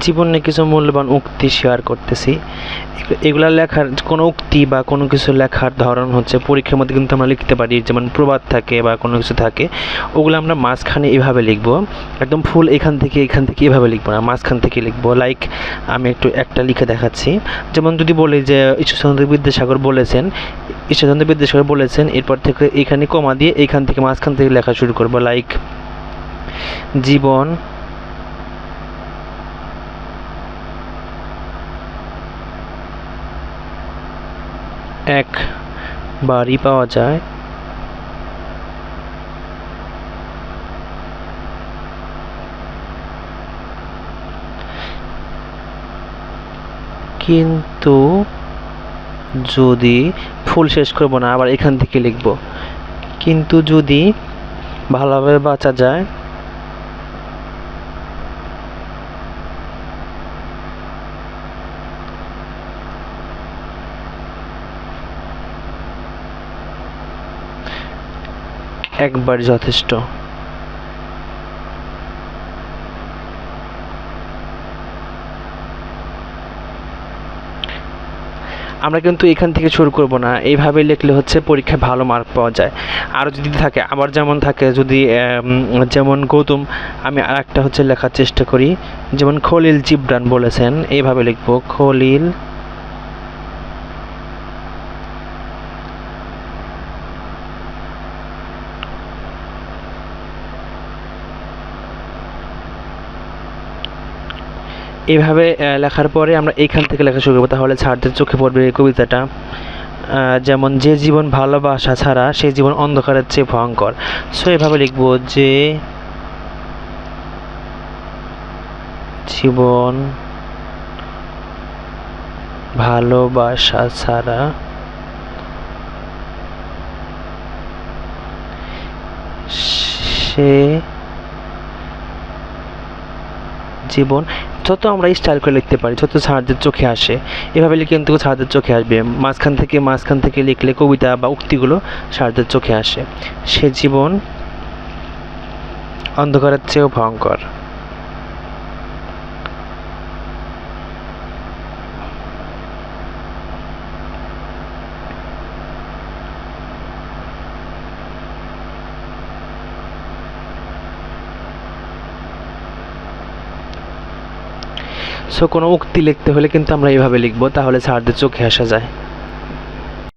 জীবনে কিছু মূল্যবান উক্তি শেয়ার করতেছি। এগু- এগুলা লেখার কোনো উক্তি বা কোনো কিছু লেখার ধরন হচ্ছে পরীক্ষার মধ্যে কিন্তু আমরা লিখতে পারি, যেমন প্রবাদ থাকে বা কোনো কিছু থাকে, ওগুলো আমরা মাঝখানে এভাবে লিখব। একদম ফুল এখান থেকে এখান থেকে এভাবে লিখব না, মাঝখান থেকে লিখব। লাইক আমি একটু একটা লিখে দেখাচ্ছি। যেমন যদি বলি যে ঈশ্বরচন্দ্র বিদ্যাসাগর বলেছেন, ঈশ্বরচন্দ্র বিদ্যাসাগর বলেছেন, এরপর থেকে এখানে কমা দিয়ে এখান থেকে মাঝখান থেকে লেখা শুরু করব। লাইক জীবন এক বাড়ি পাওয়া যায়। কিন্তু যদি ফুল শেষ করব না, আবার এখান থেকে লিখব। কিন্তু যদি ভালোভাবে বাঁচা যায় একবার যথেষ্ট। আমরা কিন্তু এখান থেকে শুরু করব না। এইভাবে লিখলে হচ্ছে পরীক্ষায় ভালো মার্ক পাওয়া যায়। আরও যদি থাকে, আবার যেমন থাকে, যদি যেমন গৌতম, আমি আর একটা হচ্ছে লেখার চেষ্টা করি। যেমন খলিল জিবরান বলেছেন, এইভাবে লিখব, খলিল এভাবে লেখার পরে আমরা এইখান থেকে লেখা শুরু করব। তাহলে ছাড়দের চোখে পড়বে এই কবিতাটা। যেমন, যে জীবন ভালোবাসা ছাড়া সেই জীবন অন্ধকারের চেয়ে ভয়ঙ্কর। সো এভাবে লিখব, যে জীবন ভালোবাসা ছাড়া, সে জীবন যত আমরা স্টাইল করে লিখতে পারি, যত সারদের চোখে আসে এভাবে লিখে কিন্তু সারদের চোখে আসবে। মাঝখান থেকে মাঝখান থেকে লিখলে কবিতা বা উক্তিগুলো সারদের চোখে আসে। সে জীবন অন্ধকারের চেয়েও ভয়ঙ্কর। সো কোনো উক্তি লিখতে হলে কিন্তু আমরা এইভাবে লিখব তাহলে স্যারদের চোখে আসা যায়।